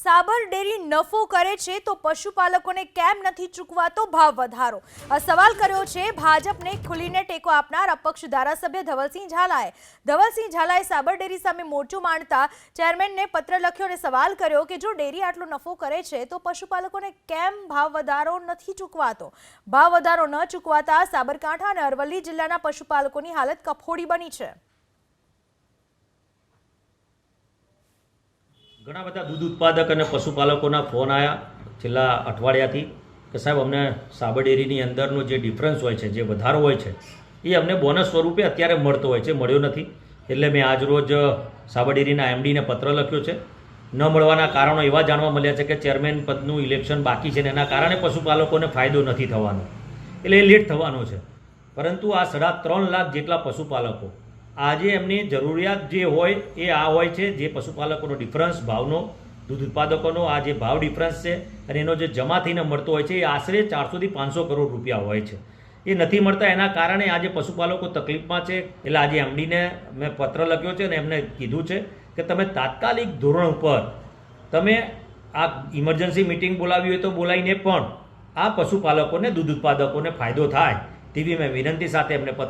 સાબર dairy નફો કરે છે તો પશુપાલકોને કેમ નથી ચૂકવાતો ભાવ વધારો? આ સવાલ કર્યો છે ભાજપને ખુલીને ટેકો આપનાર અપક્ષ ધારાસભ્ય ધવલસિંહ ઝાલાએ. ધવલસિંહ ઝાલાએ સાબર ડેરી સામે મોરચો માંડતા ચેરમેનને પત્ર લખ્યો અને સવાલ કર્યો કે જો ડેરી આટલો નફો કરે છે તો પશુપાલકોને કેમ ભાવ વધારો નથી ચૂકવાતો? ભાવ વધારો ન ચૂકવાતા સાબરકાંઠા અને અરવલ્લી જિલ્લાના પશુપાલકોની હાલત કફોડી બની છે. ઘણા બધા દૂધ ઉત્પાદક અને પશુપાલકોના ફોન આવ્યા છેલ્લા અઠવાડિયાથી કે સાહેબ, અમને સાબર ડેરીની અંદરનો જે ડિફરન્સ હોય છે, જે વધારો હોય છે, એ અમને બોનસ સ્વરૂપે અત્યારે મળતો હોય છે, મળ્યો નથી. એટલે મેં આજ રોજ સાબર ડેરીના એમડીને પત્ર લખ્યો છે. ન મળવાના કારણો એવા જાણવા મળ્યા છે કે ચેરમેન પદનું ઇલેક્શન બાકી છે ને એના કારણે પશુપાલકોને ફાયદો નથી થવાનો. એટલે એ લેટ થવાનો છે. પરંતુ આ સાડા ત્રણ લાખ જેટલા પશુપાલકો આજે એમની જરૂરિયાત જે હોય એ આ હોય છે, જે પશુપાલકોનો ડિફરન્સ ભાવનો, દૂધ ઉત્પાદકોનો આ જે ભાવ ડિફરન્સ છે અને એનો જે જમા થઈને મળતો હોય છે, એ આશરે ચારસોથી પાંચસો કરોડ રૂપિયા હોય છે. એ નથી મળતા એના કારણે આજે પશુપાલકો તકલીફમાં છે, એટલે આજે એમડીને મેં પત્ર લખ્યો છે અને એમને કીધું છે કે તમે તાત્કાલિક ધોરણ ઉપર તમે આ ઇમરજન્સી મિટિંગ બોલાવી હોય તો બોલાવીને પણ આ પશુપાલકોને, દૂધ ઉત્પાદકોને ફાયદો થાય તેવી મેં વિનંતી સાથે એમને પત્ર